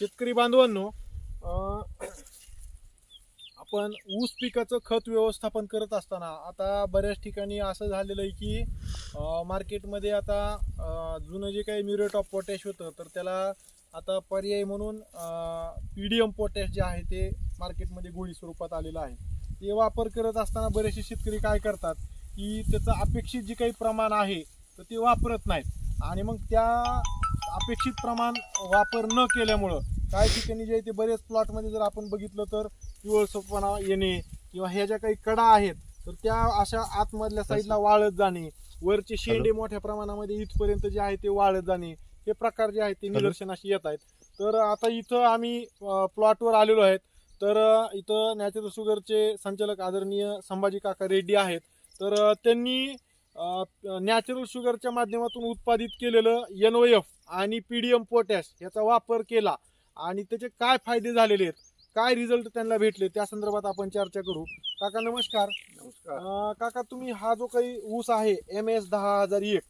शेतकरी बांधवांनो आपण ऊस पिकाचं खत व्यवस्थापन करत असताना आता बऱ्याच ठिकाणी असं झालेलं आहे की मार्केटमध्ये आता जुनं जे काही म्युरेट ऑफ पोटॅश होतं तर त्याला आता पर्याय म्हणून पी डी एम पोटॅश जे आहे ते मार्केटमध्ये गोळी स्वरूपात आलेलं आहे. ते वापर करत असताना बरेचसे शेतकरी काय करतात की त्याचं अपेक्षित जे काही प्रमाण आहे तर ते वापरत नाहीत. आणि मग त्या अपेक्षित प्रमाण वापर न केल्यामुळं काही ठिकाणी जे आहे ते बरेच प्लॉटमध्ये जर आपण बघितलं तर पिवळसपणा येणे किंवा ह्या ज्या काही कडा आहेत तर त्या अशा आतमधल्या साईडला वाळत जाणे वरचे शेंडे मोठ्या प्रमाणामध्ये इथपर्यंत जे आहे ते वाळत जाणे हे प्रकार जे आहेत ते निदर्शनाशी येत आहेत. तर आता इथं आम्ही प्लॉटवर आलेलो आहेत. तर इथं नॅचरल शुगरचे संचालक आदरणीय संभाजी काका रेड्डी आहेत. तर त्यांनी नॅचरल शुगरच्या माध्यमातून उत्पादित केलेलं एन ओ एफ आणि पी डी एम पोटॅश याचा वापर केला आणि त्याचे काय फायदे झालेले आहेत काय रिझल्ट त्यांना भेटले त्या संदर्भात आपण चर्चा करू. काका नमस्कार. नमस्कार. काका तुम्ही हा जो काही ऊस आहे एम एस दहा हजार एक.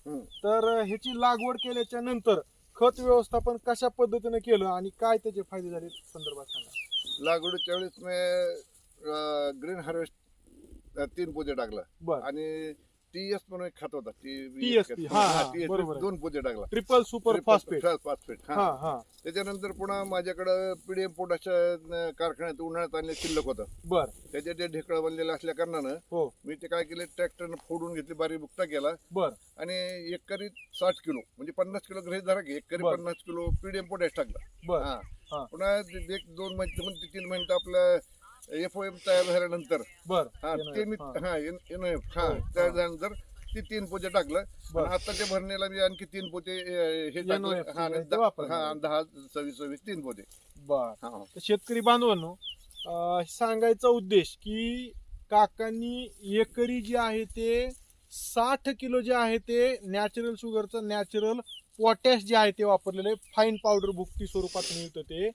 तर ह्याची लागवड केल्याच्यानंतर खत व्यवस्थापन कशा पद्धतीने केलं आणि काय त्याचे फायदे झाले संदर्भात सांगा. लागवडीच्या वेळेस मी ग्रीन हार्वेस्ट तीन पोते टाकला. बर. आणि टी एस म्हणून एक खात होता. TSP, हा, हा, बरोबर आहे. दोन पोते टाकला ट्रिपल सुपर फॉस्फेट फॉस्फेट हा. हा हा. त्याच्यानंतर पुन्हा माझ्याकडं पीडीएम पोटाच्या कारखान्यात उन्हाळ्यात आणले शिल्लक होतं. बर. त्याचे ते ढेकळं बनलेलं असल्या कारणानं हो. मी ते काय केले ट्रॅक्टरनं फोडून घेतली बारीक बुकटा केला. बर. आणि एकरी साठ किलो म्हणजे पन्नास किलो ग्रहित धरा की एकरी बरं. पन्नास किलो पीडीएम पोटॅश टाकला. बर. हा. हा. पुन्हा ते एक दोन महिने म्हणजे तीन महिने आपलं एफ ओ एम तयार झाल्यानंतर. बर. हा ते मी हा. एन एफ हा हो, तयार. झाल्यानंतर ती तीन पोते टाकलं. आता ते भरणीला मी आणखी तीन पोते हे टाकलं. हा आणि दहा- वापरलं. हा आणि दहा सव्वीस सव्वीस तीन पोते. बर. हा. तर शेतकरी बांधवांनो अं, सांगायचा उद्देश की काकांनी एकरी जे आहे ते साठ किलो जे आहे ते नॅचरल शुगरचं नॅचरल पोटॅश जे आहे ते वापरलेले फाईन पावडर भुकटी स्वरूपात मिळतं ते.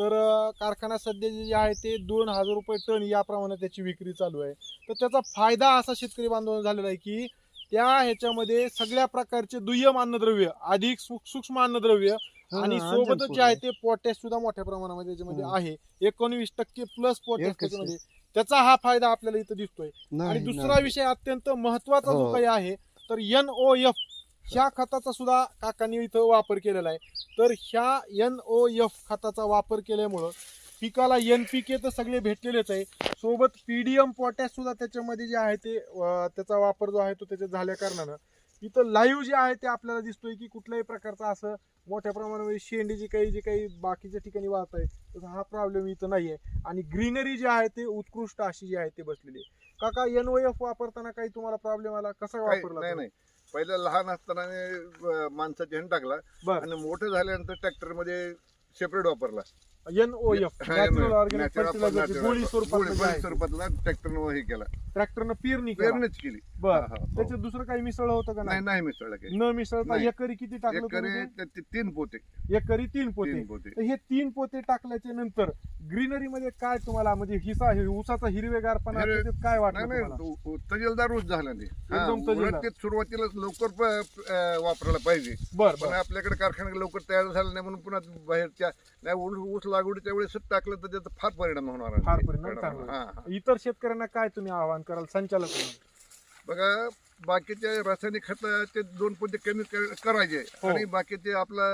तर कारखाना सध्या जे आहे ते दोन हजार रुपये टन याप्रमाणे त्याची विक्री चालू आहे तर त्याचा फायदा असा शेतकरी बांधवांना झालेला आहे की त्या ह्याच्यामध्ये सगळ्या प्रकारचे दुय्यम अन्नद्रव्य अधिक सूक- सूक्ष्म अन्नद्रव्य आणि सोबतच जे आहे ते पोटॅश सुद्धा मोठ्या प्रमाणामध्ये त्याच्यामध्ये. आहे एकोणवीस टक्के प्लस पोटॅश. त्याच्यामध्ये त्याचा हा फायदा आपल्याला इथं दिसतोय आणि दुसरा. विषय अत्यंत महत्त्वाचा जो हो. काही आहे तर एन ओ एफ ह्या खताचा सुद्धा काकांनी इथं वापर केलेला आहे. तर ह्या एन ओ एफ खताचा वापर केल्यामुळं पिकाला एन पी के तर सगळे भेटलेलेच आहे. सोबत पीडीएम पोटॅश सुद्धा त्याच्यामध्ये जे आहे ते त्याचा वापर जो आहे तो त्याच्यात झाल्या कारणानं इथं लाईव्ह जे आहे ते आपल्याला दिसतोय की कुठल्याही प्रकारचा असं मोठ्या प्रमाणामध्ये शेंडी जी काही जे काही बाकीच्या ठिकाणी वाहत आहे तर हा प्रॉब्लेम इथं नाहीये. आणि ग्रीनरी जी आहे ते उत्कृष्ट अशी जी आहे ते बसलेली आहे. काका एन ओ एफ वापरताना काही तुम्हाला प्रॉब्लेम आला? कसा वापरला नाही? नाही. पहिलं लहान असताना मी, अं, माणसाच्या ह्यानं टाकला बर. आणि मोठं झाल्यानंतर ट्रॅक्टरमध्ये सेपरेट वापरला. एन ओ एफ हा, नॅचरल ऑर्गॅनिक. गोळी स्वरूपात स्वरूपातला ट्रॅक्टरनं हे केला ट्रॅक्टरनं पेरणी केला पेरणीच केली बर हा, हा, हो. त्याच्यात दुसरं काही मिसळ होतं का नाही नाही नाही मिसळला काही न मिसळता नाही. एकरी किती टाकलं एकरी ते- ते तीन पोते? एकरी तीन पोते तीन पोते तर हे तीन पोते टाकल्याच्या नंतर ग्रीनरी मध्ये काय तुम्हाला म्हणजे हिसा हे ऊसाचा हिरवेगारपणा हिरवे- त्याच्यात काय वाटलं नाही तुम्हाला नाही उ- उ- तजेलदार ऊस झाला ते हा, एकदम तजेलदार. उलट ते सुरुवातीला लवकर प- अं, वापरायला पाहिजे बर पण बर आपल्याकडे कारखाना लवकर तयार झाला नाही म्हणून पुन्हा बाहेरच्या नाही ऊस ऊस लागवडीच्या वेळेस टाकलं तर त्याचा फार परिणाम होणार आहे. फार परिणाम चांगला. हा, हा. इतर शेतकऱ्यांना काय तुम्ही आवाहन कराल? संचालक म्हणून? बघा बाकीचे रासायनिक खताचे दोन पोते कमी करायचे हो. आणि बाकीचे आपला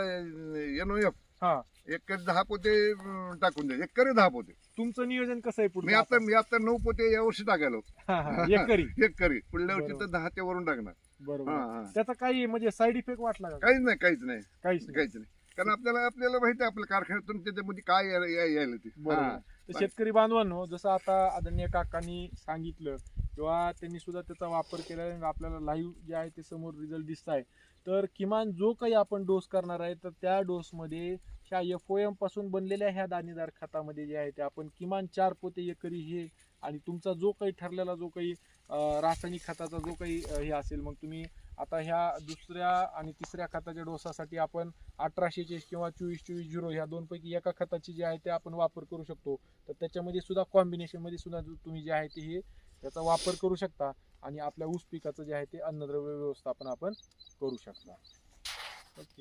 एनओएफ हा. एक दहा पोते अं, टाकून द्यायचे एक करे दहा पोते. तुमचं नियोजन कसं आहे मी पुढे आता? मी आता नऊ पोते या वर्षी टाकायलो. एकरी. एक करी पुढल्या वर्षी तर बरोबर. दहाच्या वरून टाकणार. बरोबर. हा. त्याचा काही म्हणजे साईड इफेक्ट वाटला का? काहीच नाही काहीच नाही. काहीच नाही. काहीच नाही. कारण आपल्याला आपल्याला माहिती आहे आपल्या कारखान्यातून त्याच्यामध्ये काय यायला या- यायला ते. बरोबर. तर शेतकरी बांधवांनो जसं आता आदरणीय काकांनी सांगितलं किंवा त्यांनी सुद्धा त्याचा वापर केला आणि आपल्याला लाईव्ह जे आहे ते समोर रिझल्ट दिसत आहे. तर किमान जो काही आपण डोस करणार आहे तर त्या डोसमध्ये ह्या एफ ओ एमपासून बनलेल्या ह्या दाणेदार खतामध्ये जे आहे ते आपण किमान चार पोते एकरी हे आणि तुमचा जो काही ठरलेला जो काही अं, रासायनिक खताचा जो काही अं, हे असेल मग तुम्ही आता ह्या दुसऱ्या आणि तिसऱ्या खताच्या डोसासाठी आपण अठराशेचे किंवा चोवीस चोवीस झिरो ह्या दोनपैकी एका खताची जे आहे ते आपण वापर करू शकतो. तर त्याच्यामध्ये सुद्धा कॉम्बिनेशनमध्ये सुद्धा तुम्ही जे आहे ते हे त्याचा वापर करू शकता आणि आपल्या ऊस पिकाचं जे आहे ते अन्नद्रव्य व्यवस्थापन आपण करू शकता. ओके.